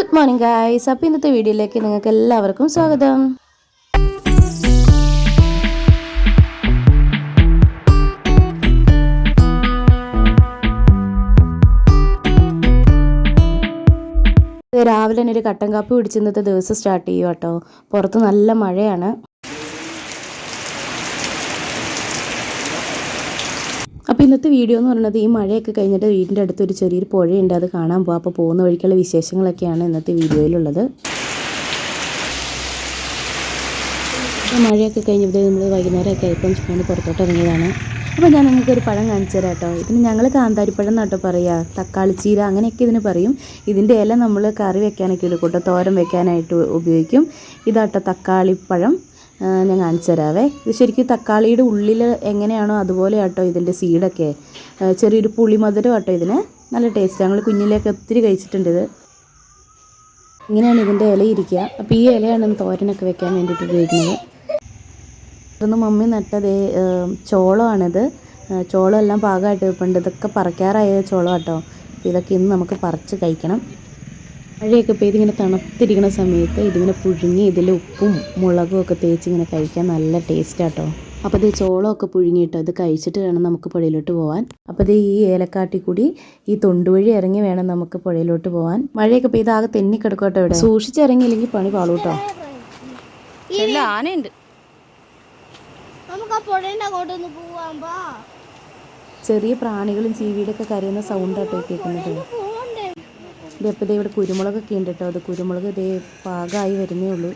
Good morning guys അപ്പോൾ ഇന്നത്തെ വീഡിയോയിലേക്ക് നിങ്ങൾക്ക് എല്ലാവർക്കും സ്വാഗതം. രാവിലെ തന്നെ ഒരു കട്ടൻ കാപ്പി പിടിച്ചിന്നത്തെ ദിവസം സ്റ്റാർട്ട് ചെയ്യും കേട്ടോ പുറത്ത് നല്ല മഴയാണ്. അപ്പോൾ ഇന്നത്തെ വീഡിയോ എന്ന് പറയുന്നത് ഈ മഴയൊക്കെ കഴിഞ്ഞിട്ട് വീടിന്റെ അടുത്ത് ഒരു ചെറിയൊരു പുഴയുണ്ട്. അത് കാണാൻ പോകാം അപ്പോൾ പോകുന്ന വഴിക്കുള്ള വിശേഷങ്ങളൊക്കെയാണ് ഇന്നത്തെ വീഡിയോയിലുള്ളത്. മഴയൊക്കെ കഴിഞ്ഞപ്പോൾ നമ്മൾ വൈകുന്നേരമൊക്കെ ആയപ്പോൾ ചുമ്മാ പുറത്തോട്ട് ഇറങ്ങിയതാണ്. അപ്പോൾ ഞാൻ നിങ്ങൾക്ക് ഒരു പഴം കാണിച്ചു തരാം കേട്ടോ. ഇതിന് ഞങ്ങൾ കാന്താരിപ്പഴം എന്നാട്ടോ പറയുക തക്കാളി ചീര അങ്ങനെയൊക്കെ ഇതിന് പറയും. ഇതിന്റെ ഇല നമ്മൾ കറി വെക്കാനൊക്കെ ഉള്ളു കൂട്ടോ. തോരം വെക്കാനായിട്ട് ഉപയോഗിക്കും. ഇതാട്ടോ തക്കാളിപ്പഴം ഞാൻ കാണിച്ചു തരാവേ. ഇത് ശരിക്കും തക്കാളിയുടെ ഉള്ളിൽ എങ്ങനെയാണോ അതുപോലെ ആട്ടോ ഇതിന്റെ സീഡൊക്കെ ചെറിയൊരു പുളിമധുരം ആട്ടോ ഇതിന്. നല്ല ടേസ്റ്റ് ഞങ്ങൾ കുഞ്ഞിലേക്ക് ഒത്തിരി കഴിച്ചിട്ടുണ്ട് ഇത്. ഇങ്ങനെയാണ് ഇതിന്റെ ഇല ഇരിക്കുക. അപ്പോൾ ഈ ഇലയാണ് തോരനൊക്കെ വെക്കാൻ വേണ്ടിയിട്ട് ഉപയോഗിക്കുന്നത്. ഇന്ന് മമ്മി നട്ടത് ചോളമാണിത് ആ, ചോളം എല്ലാം പാകമായിട്ട് വെപ്പുണ്ട് ഇതൊക്കെ പറിക്കാറായ ചോളം കേട്ടോ ഇതൊക്കെ ഇന്ന് നമുക്ക് പറിച്ച് കഴിക്കണം. മഴയൊക്കെ പെയ്ത് ഇങ്ങനെ തണുത്തിരിക്കുന്ന സമയത്ത് ഇതിങ്ങനെ പുഴുങ്ങി ഇതിൽ ഉപ്പും മുളകും ഒക്കെ തേച്ച് ഇങ്ങനെ കഴിക്കാൻ നല്ല ടേസ്റ്റാട്ടോ അപ്പോൾ ഇത് ചോളമൊക്കെ പുഴുങ്ങിയിട്ടോ ഇത് കഴിച്ചിട്ട് വേണം നമുക്ക് പുഴയിലോട്ട് പോകാൻ അപ്പോൾ ഇത് ഈ ഏലക്കാട്ടി കൂടി ഈ തൊണ്ടുവഴി ഇറങ്ങി വേണം നമുക്ക് പുഴയിലോട്ട് പോകാൻ മഴയൊക്കെ പെയ്ത് ആകെ തെന്നിക്കിടക്കോട്ടോ ഇവിടെ. സൂക്ഷിച്ചിറങ്ങിയില്ലെങ്കിൽ പണി പാളൂട്ടോ. ആനയുണ്ട്. ചെറിയ പ്രാണികളും ജീവിയുടെ ഒക്കെ കരയുന്ന സൗണ്ട് ആട്ടോ കേൾക്കുന്നത്. ഇതപ്പോൾ ഇതേ ഇവിടെ കുരുമുളകൊക്കെ ഉണ്ട് കേട്ടോ. അത് കുരുമുളക് ഇതേ പാകമായി വരുന്നേ ഉള്ളൂ.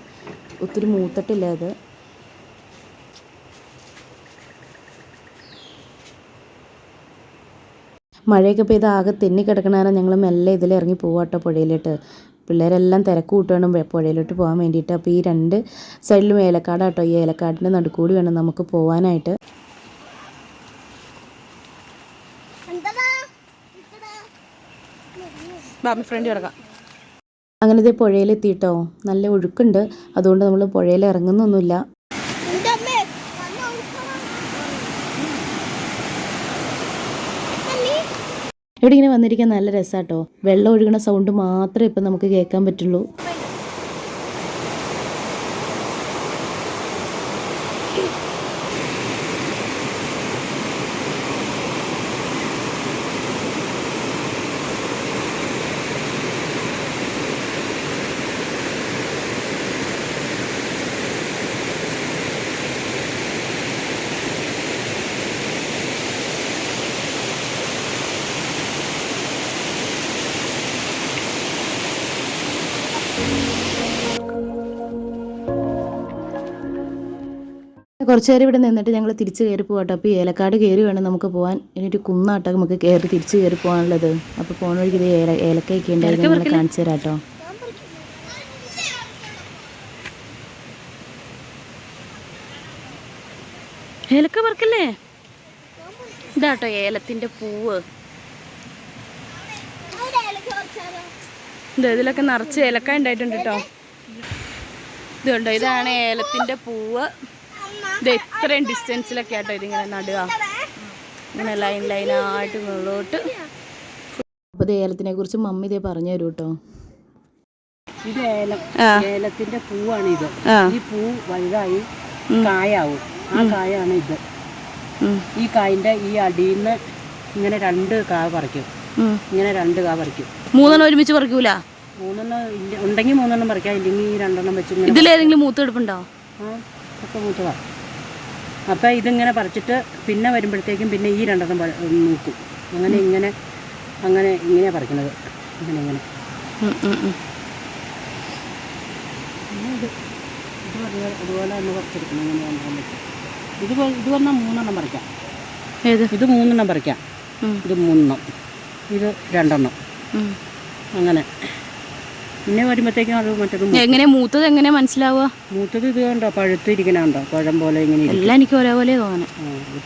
ഒത്തിരി മൂത്തിട്ടില്ല അത് മഴയൊക്കെ പെയ്ത് ആകെ തെന്നി കിടക്കണാണ് ഞങ്ങൾ മെല്ലെ ഇതിൽ ഇറങ്ങി പോവാട്ടോ പുഴയിലോട്ട്. പിള്ളേരെല്ലാം തിരക്ക് കൂട്ടുകയാണ് പുഴയിലോട്ട് പോകാൻ വേണ്ടിയിട്ട്. അപ്പോൾ ഈ രണ്ട് സൈഡിലും ഏലക്കാടാട്ടോ ഈ ഏലക്കാടിന്റെ നടുക്കൂടി വേണം നമുക്ക് പോകാനായിട്ട് എന്താ ബാബി ഫ്രണ്ട് കിടക്കാം. അങ്ങനെ ഇത് പുഴയിലെത്തിയിട്ടോ നല്ല ഒഴുക്കുണ്ട്. അതുകൊണ്ട് നമ്മൾ പുഴയിൽ ഇറങ്ങുന്നൊന്നുമില്ല. ഇവിടെ ഇങ്ങനെ വന്നിരിക്കാൻ നല്ല രസാട്ടോ. വെള്ളം ഒഴുകുന്ന സൗണ്ട് മാത്രമേ ഇപ്പം നമുക്ക് കേൾക്കാൻ പറ്റുള്ളൂ. കുറച്ച് നേരം ഇവിടെ നിന്നിട്ട് ഞങ്ങൾ തിരിച്ച് കയറി പോകട്ടോ അപ്പോൾ ഏലക്കാട് കയറി വേണം നമുക്ക് പോകാൻ ഇനി ഒരു കുന്നാട്ടോ നമുക്ക് കയറി തിരിച്ച് കയറി പോകാനുള്ളത് അപ്പോൾ പോകുന്ന വഴിക്ക് ഇത് ഏല ഏലക്കയൊക്കെ ഉണ്ടായിരുന്നു നിങ്ങളെ കാണിച്ചു തരാം കേട്ടോ ഏലക്ക പറക്കല്ലേ ഇതാട്ടോ ഏലത്തിന്റെ പൂവ്? ഇത് ഇതിലൊക്കെ നിറച്ച് ഏലക്ക ഉണ്ടായിട്ടുണ്ട് കേട്ടോ ഇതുണ്ടോ? ഇതാണ് ഏലത്തിന്റെ പൂവ്. ഇത് ഇത്രയും ഡിസ്റ്റൻസിലൊക്കെ ആട്ടോ ഇതിങ്ങനെ നടുക. ഇങ്ങനെ ലൈൻ ലൈനായിട്ട് മുകളിലോട്ട്. അപ്പോൾ ഇത് ഏലത്തിനെ കുറിച്ച് മമ്മി ഇതേ പറഞ്ഞു തരൂ കേട്ടോ ഇത് ഏലം ഏലത്തിന്റെ പൂവാണ് ഇത്. ഈ പൂ വലുതായി കായാവും. ആ കായാണ് ഇത്. ഈ കായിന്റെ ഈ അടിയിൽ നിന്ന് ഇങ്ങനെ രണ്ട് കാ പറിക്കും. ഇങ്ങനെ രണ്ട് കാ പറിക്കും. മൂന്നെണ്ണം ഒരുമിച്ച് പറിക്കൂല? മൂന്നെണ്ണം ഉണ്ടെങ്കിൽ മൂന്നെണ്ണം പറിക്കാം. ഇല്ലെങ്കിൽ ഈ രണ്ടെണ്ണം വെച്ച് ഇതിലേതെങ്കിലും മൂത്തെടുപ്പുണ്ടോ? ആ ഒക്കെ മൂത്തതാ. അപ്പം ഇതിങ്ങനെ പറിച്ചിട്ട് പിന്നെ വരുമ്പോഴത്തേക്കും പിന്നെ ഈ രണ്ടെണ്ണം നോക്കും. അങ്ങനെ ഇങ്ങനെ അങ്ങനെ ഇങ്ങനെയാണ് പറിക്കണത്. അങ്ങനെ ഇങ്ങനെ. അതുപോലെ അതുപോലെ തന്നെ പറിച്ചെടുക്കണം. ഇങ്ങനെ ഇത് മൂന്നെണ്ണം പറിക്കാം. ഏത്? ഇത് മൂന്നെണ്ണം പറിക്കാം. ഉം, ഇത് മൂന്നെണ്ണം. ഇത് രണ്ടെണ്ണം. അങ്ങനെ. പിന്നെ വരുമ്പോഴത്തേക്കും അത് എങ്ങനെ മൂത്തത് എങ്ങനെ മനസ്സിലാവുക? മൂത്തത് ഇത് കണ്ടോ? പഴുത്തിരിക്കണുണ്ടോ പഴം പോലെ ഇങ്ങനെ എല്ലാം എനിക്ക് ഒരേപോലെ തോന്നണം.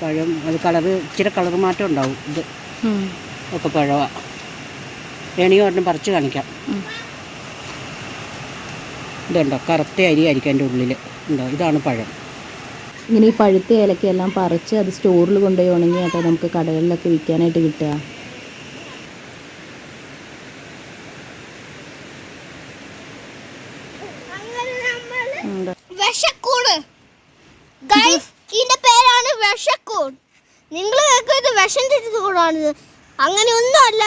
പഴം അത് കളറ് ഇച്ചിരി കളർ മാറ്റം ഉണ്ടാവും ഇത്. ഒക്കെ പഴമാണ് വേണമെങ്കിൽ ഒരെണ്ണം പറിച്ച് കാണിക്കാം. ഇതുണ്ടോ? കറുത്ത അരി ആയിരിക്കും എന്റെ ഉള്ളിൽ ഉണ്ടോ? ഇതാണ് പഴം. ഇങ്ങനെ ഈ പഴുത്ത ഏലക്കയെല്ലാം പറിച്ച് അത് സ്റ്റോറിൽ കൊണ്ടുപോയി ഉണങ്ങി കേട്ടോ നമുക്ക് കടകളിലൊക്കെ വിൽക്കാനായിട്ട് കിട്ടുക. വിഷക്കൂട് നിങ്ങൾ കേൾക്കുന്നത് വിഷം തിരിച്ചു കൂടാണിത് അങ്ങനെയൊന്നുമല്ല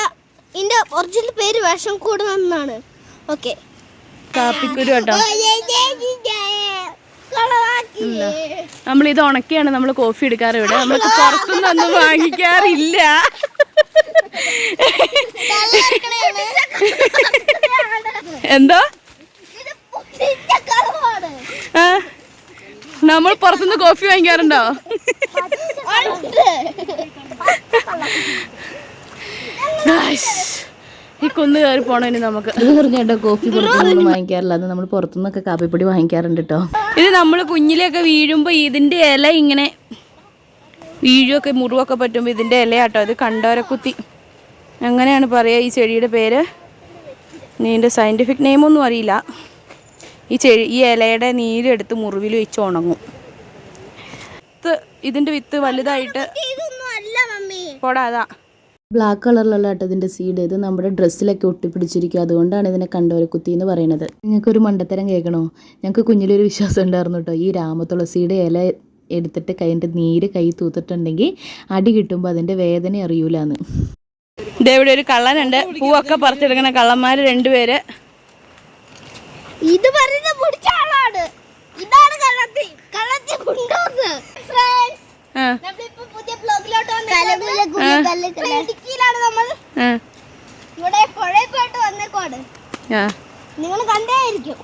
ഇതിന്റെ ഒറിജിനൽ പേര് വിഷം കൂട് എന്നാണ്. ഓക്കെ കാപ്പിക്കുരു കേട്ടോ നമ്മൾ ഇത് ഉണക്കിയാണ് നമ്മൾ കോഫി എടുക്കാറ് ഇവിടെ. നമ്മൾക്ക് പുറത്തുനിന്നൊന്നും വാങ്ങിക്കാറില്ല. എന്തോ ആ നമ്മൾ പുറത്തുനിന്ന് കോഫി വാങ്ങിക്കാറുണ്ടോ? ഈ കുന്ന് കയറി പോണേന് നമുക്ക്. പറഞ്ഞോ കോഫി പുറത്തുനിന്ന് വാങ്ങിക്കാറില്ല. അത് നമ്മൾ പുറത്തുനിന്നൊക്കെ കാപ്പിപ്പൊടി വാങ്ങിക്കാറുണ്ട് കേട്ടോ. ഇത് നമ്മൾ കുഞ്ഞിലൊക്കെ വീഴുമ്പോൾ ഇതിന്റെ ഇല ഇങ്ങനെ വീഴുമൊക്കെ മുറിവൊക്കെ പറ്റുമ്പോൾ ഇതിന്റെ ഇലയാട്ടോ. ഇത് കണ്ടോരക്കുത്തി. അങ്ങനെയാണ് പറയുക ഈ ചെടിയുടെ പേര്? നീന്റെ സയന്റിഫിക് നെയിമൊന്നും അറിയില്ല. ഈ ചെടി ഈ ഇലയുടെ നീരെടുത്ത് മുറിവിൽ വെച്ച് ഉണങ്ങും. വിത്ത് ഇതിന്റെ വിത്ത് വലുതായിട്ട് പോടാതാ ബ്ലാക്ക് കളറിലുള്ള കേട്ടോ ഇതിന്റെ സീഡ് ഇത് നമ്മുടെ ഡ്രസ്സിലൊക്കെ ഒട്ടിപ്പിടിച്ചിരിക്കുക അതുകൊണ്ടാണ് ഇതിനെ കണ്ടോരക്കുത്തി എന്ന് പറയുന്നത്. നിങ്ങൾക്കൊരു മണ്ടത്തരം കേൾക്കണോ? ഞങ്ങൾക്ക് കുഞ്ഞിലൊരു വിശ്വാസം ഉണ്ടായിരുന്നു കേട്ടോ. ഈ രാമതുളസിയുടെ ഇല എടുത്തിട്ട് കൈന്റെ നീര് കൈ തൂത്തിട്ടുണ്ടെങ്കിൽ അടി കിട്ടുമ്പോൾ അതിന്റെ വേദന അറിയൂലെന്ന്. ഇവിടെ ഒരു കള്ളനുണ്ട്. പൂവൊക്കെ പറിച്ചെടുക്കണ കള്ളന്മാർ രണ്ടുപേര്. ഇത് പറയുന്ന പിടിച്ച ആളാണ്. ഇതാണ് കള്ളത്തി. കള്ളത്തി കൊണ്ടുവന്ന് ഫ്രണ്ട്സ് നമ്മളിപ്പോ പുതിയ ബ്ലോഗിലോട്ട് വന്നിട്ടുണ്ട് ഇടുക്കിയിലാണ് നമ്മൾ ഇവിടെ പുഴയിൽ പോയിട്ട് വന്നേക്കോട് നിങ്ങൾ കണ്ടേയിരിക്കും.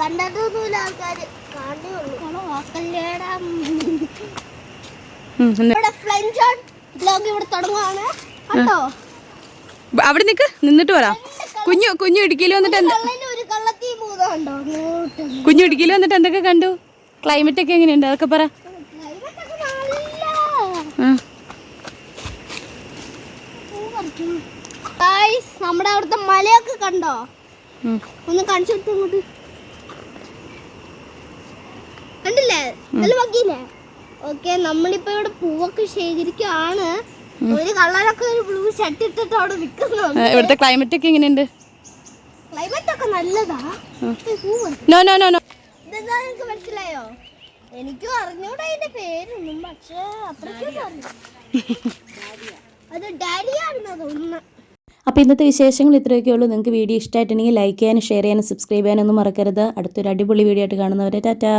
കണ്ടതൊന്നുമില്ല ആൾക്കാര്. കാണേ ഉള്ളൂ. വാക്കല്ലേടാ ഉം, എന്ത്? ഇവിടെ ഫ്ലഞ്ച് ഓൺ ബ്ലോഗ് ഇവിടെ തുടങ്ങുവാണ്. കേട്ടോ അവിടെ നിക്ക്. നിന്നിട്ട് പറ. കുഞ്ഞു കുഞ്ഞു ഇടുക്കിയിൽ വന്നിട്ട് എന്ത്? കുഞ്ഞു ഇടുക്കിയിൽ വന്നിട്ട് എന്തൊക്കെ കണ്ടു? ക്ലൈമറ്റ് ഒക്കെ എങ്ങനെയുണ്ട്? അതൊക്കെ പറ. നമ്മുടെ അവിടുത്തെ മലയൊക്കെ കണ്ടോ? ഒന്ന് കാണിച്ചു കൊടുത്തു ഇങ്ങോട്ട്? കണ്ടില്ലേ? നല്ല ഭംഗിയില്ലേ? ഓക്കെ നമ്മളിപ്പോ ഇവിടെ പൂവൊക്കെ ശേഖരിക്കുകയാണ് ഒരു കളറൊക്കെ ഒരു ബ്ലൂ ഷർട്ട് ഇട്ടിട്ട് അവിടെ നിൽക്കുന്നുണ്ട്. ആ, ഇവിടുത്തെ ക്ലൈമറ്റ് ഒക്കെ എങ്ങനെയുണ്ട്? ക്ലൈമറ്റ് ഒക്കെ നല്ലതാ. നോ നോ നോ നോ ഇതെന്താ നിനക്ക് മനസ്സിലായോ? എനിക്കും അറിഞ്ഞൂടാ അതിന്റെ പേരൊന്നും പക്ഷേ അത്രയ്ക്കൊന്നും അറിയാം അത് ഡാഡിയാണെന്നാ തോന്നുന്നത് അപ്പോൾ ഇന്നത്തെ വിശേഷങ്ങൾ ഇത്രയൊക്കെ ഉള്ളൂ. നിങ്ങൾക്ക് വീഡിയോ ഇഷ്ടമായിട്ടുണ്ടെങ്കിൽ ലൈക്ക് ചെയ്യാനും ഷെയർ ചെയ്യാനും സബ്സ്ക്രൈബ് ചെയ്യാനൊന്നും മറക്കരുത്. അടുത്തൊരു അടിപൊളി വീഡിയോ ആയിട്ട് കാണുന്നവരെ ടാറ്റാ.